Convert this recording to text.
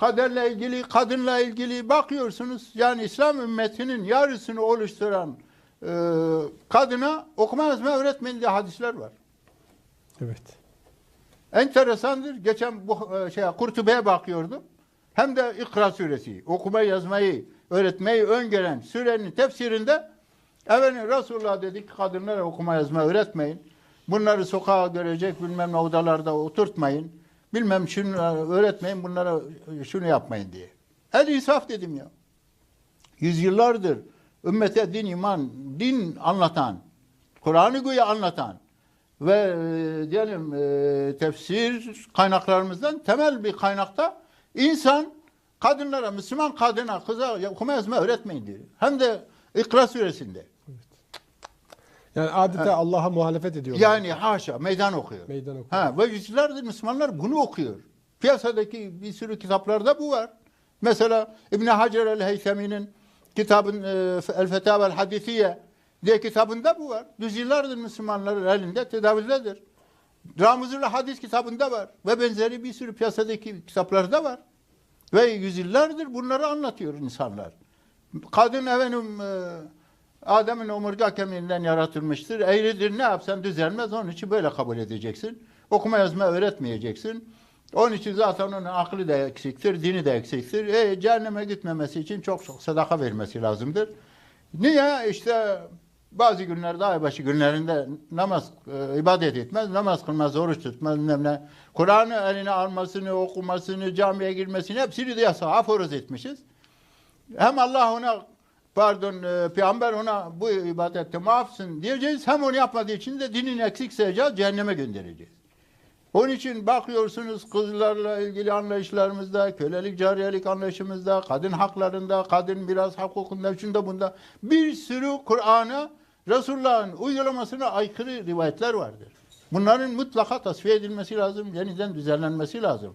kaderle ilgili, kadınla ilgili bakıyorsunuz. Yani İslam ümmetinin yarısını oluşturan e, kadına okuma yazma öğretmeyin diye hadisler var. Evet. Enteresandır. Geçen bu e, şey Kurtube'ye bakıyordum. Hem de İkra suresi, okuma yazmayı öğretmeyi öngören surenin tefsirinde efendim Resulullah dedi ki kadınlara okuma yazma öğretmeyin. Bunları sokağa görecek bilmem ne odalarda oturtmayın. Bilmem şunu öğretmeyin bunlara şunu yapmayın diye. El insaf dedim ya. Yüzyıllardır ümmete din iman, din anlatan, Kur'an-ı Güya anlatan ve e, diyelim e, tefsir kaynaklarımızdan temel bir kaynakta insan kadınlara, Müslüman kadına, kıza okuma yazma öğretmeyin diyor. Hem de İkra suresinde. Yani adeta Allah'a muhalefet ediyorlar. Yani haşa meydan okuyor. Meydan okuyor. Ha, ve yüzyıllardır Müslümanlar bunu okuyor. Piyasadaki bir sürü kitaplarda bu var. Mesela İbn Hacer el-Heysemi'nin kitabın e, El Fetavel Hadisiye diye kitabında bu var. Yüzyıllardır Müslümanların elinde tedavidedir. Ramuzul Hadis kitabında var ve benzeri bir sürü piyasadaki kitaplarda var. Ve yüzyıllardır bunları anlatıyor insanlar. Kadın efendim e, Adem'in omurga kemiğinden yaratılmıştır. Eğridir ne yapsan düzelmez. Onun için böyle kabul edeceksin. Okuma yazma öğretmeyeceksin. Onun için zaten onun aklı da eksiktir, dini de eksiktir. E, cehenneme gitmemesi için çok çok sadaka vermesi lazımdır. Niye? İşte bazı günlerde, aybaşı günlerinde namaz, e, ibadet etmez, namaz kılmaz, oruç tutmaz, bilmem ne. Kur'an'ı eline almasını, okumasını, camiye girmesini hepsini de yasağı aforoz etmişiz. Hem Allah ona pardon e, peygamber ona bu ibadette muafsın diyeceğiz. Hem onu yapmadığı için de dinin eksik sayacağız, cehenneme göndereceğiz. Onun için bakıyorsunuz kızlarla ilgili anlayışlarımızda, kölelik, cariyelik anlayışımızda, kadın haklarında, kadın miras hukukunda, şunda bunda bir sürü Kur'an'a, Resulullah'ın uygulamasına aykırı rivayetler vardır. Bunların mutlaka tasfiye edilmesi lazım, yeniden düzenlenmesi lazım.